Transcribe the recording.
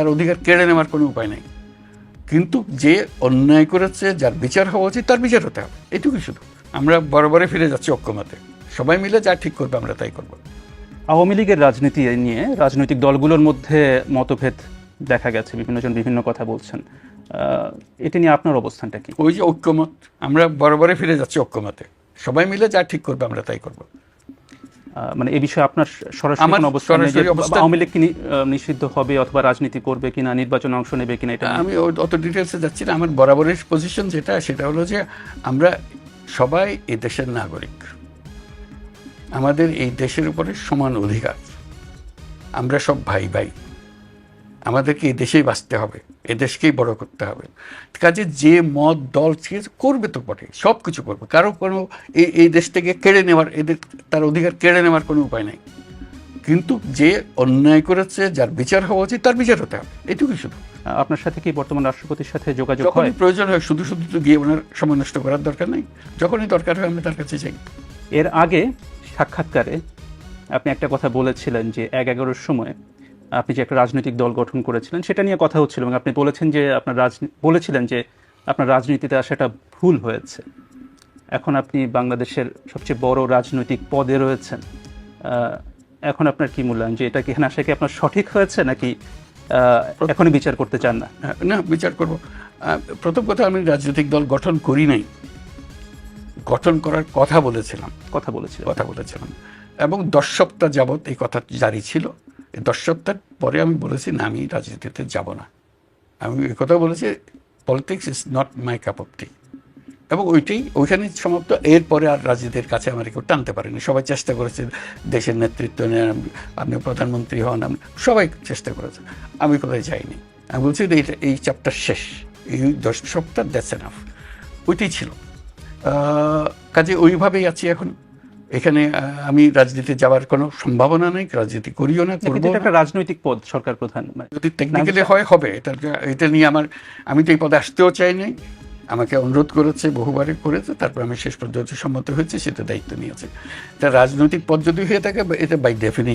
তার অধিকার কেড়ে নেওয়ার কোনো উপায় নেই। কিন্তু যে অন্যায় করেছে যার বিচার হওয়া উচিত তার বিচার হতে হবে। এটুকুই শুধু। আমরা বরাবরে ফিরে যাচ্ছি ঐক্যমতে। সবাই মিলে যা ঠিক করবে আমরা তাই করব। আওয়ামী লীগের রাজনীতি নিয়ে রাজনৈতিক দলগুলোর মধ্যে মতভেদ দেখা গেছে বিভিন্নজন বিভিন্ন কথা বলছেন। এটা নিয়ে আপনার অবস্থানটা কি? ওই যে ঐক্যমত আমরা বরাবরে ফিরে যাচ্ছি ঐক্যমতে। সবাই মিলে যা ঠিক করবে আমরা তাই করব। মানে এই বিষয়ে আপনার সরাসরি কোনো নেই অবস্থান- আওয়ামী লীগ কি নিষিদ্ধ হবে অথবা রাজনীতি করবে কিনা নির্বাচনে অংশ নেবে কিনা এটা আমি অত ডিটেলসে যাচ্ছি না। আমার বরাবরের পজিশন যেটা সেটা হলো যে আমরা সবাই এই দেশের নাগরিক। আমাদের এই দেশের উপরে সমান অধিকার। আমরা সব ভাই ভাই আমাদেরকে এই দেশেই বাঁচতে হবে এ দেশকেই বড় করতে হবে। কাজে যে মত দল করবে তো বটে সব কিছু করবে। কারও কোনো এই এই দেশ থেকে কেড়ে নেওয়ার এদের তার অধিকার কেড়ে নেওয়ার কোনো উপায় নেই। কিন্তু যে অন্যায় করেছে যার বিচার হওয়া উচিত তার বিচার হতে হবে এটুকুই শুধু। আপনার সাথে কি বর্তমান রাষ্ট্রপতির সাথে যোগাযোগ হয়? যখনই প্রয়োজন হয় শুধু শুধু তো গিয়ে ওনার সময় নষ্ট করার দরকার নেই। যখনই দরকার হয় আমরা তার কাছে যাই। এর আগে সাক্ষাৎকারে আপনি একটা কথা বলেছিলেন যে এক এগারোর সময় আপনি যে একটা রাজনৈতিক দল গঠন করেছিলেন সেটা নিয়ে কথা হচ্ছিল এবং আপনি বলেছেন যে আপনার বলেছিলেন যে আপনার রাজনীতিতে আসাটা ভুল হয়েছে। এখন আপনি বাংলাদেশের সবচেয়ে বড় রাজনৈতিক পদে রয়েছেন। এখন আপনার কি মূল্যায়ন? যে এটা কি এখানে আসা কি আপনার সঠিক হয়েছে নাকি এখনই বিচার করতে চান না? না বিচার করব। প্রথম কথা আমি রাজনৈতিক দল গঠন করি নাই। গঠন করার কথা বলেছিলাম। কথা বলেছিলাম কথা বলেছিলাম। এবং দশ সপ্তাহ যাবৎ এই কথা জারি ছিল। দশ সপ্তাহ পরে আমি বলেছি, না, আমি রাজনীতিতে যাব না। আমি কথা বলেছি politics is not my cup of tea এবং ওইটাই, ওইখানে সমাপ্ত। এরপরে আর রাজনীতির কাছে আমার কেউ টানতে পারেনি। সবাই চেষ্টা করেছে দেশের নেতৃত্ব নেন আপনি প্রধানমন্ত্রী হন আপনি সবাই চেষ্টা করেছে। আমি কোথায় যাইনি? আমি বলছি এইটা এই চ্যাপ্টার শেষ। এই দশ, সপ্তাহ দ্যাটস এনাফ ওইটাই ছিল। কাজে ওইভাবেই আছি এখন। এখানে আমি রাজনীতি যাওয়ার কোনো সম্ভাবনা নেই রাজনীতি করিও না করব একটা রাজনৈতিক পদ সরকার প্রধান মানে যদি টেকনিক্যালি হয় হবে। এটা এটা নিয়ে আমার আমি তো এই পদে আসতেও চাই নাই। আমাকে অনুরোধ করেছে বহুবারে করেছে তারপর আমি শেষ পর্যন্ত সম্মত হয়েছে সেটা দায়িত্ব নিয়েছে। তা রাজনৈতিক পদ যদি হয়ে থাকে এটা বাই ডেফিনেশন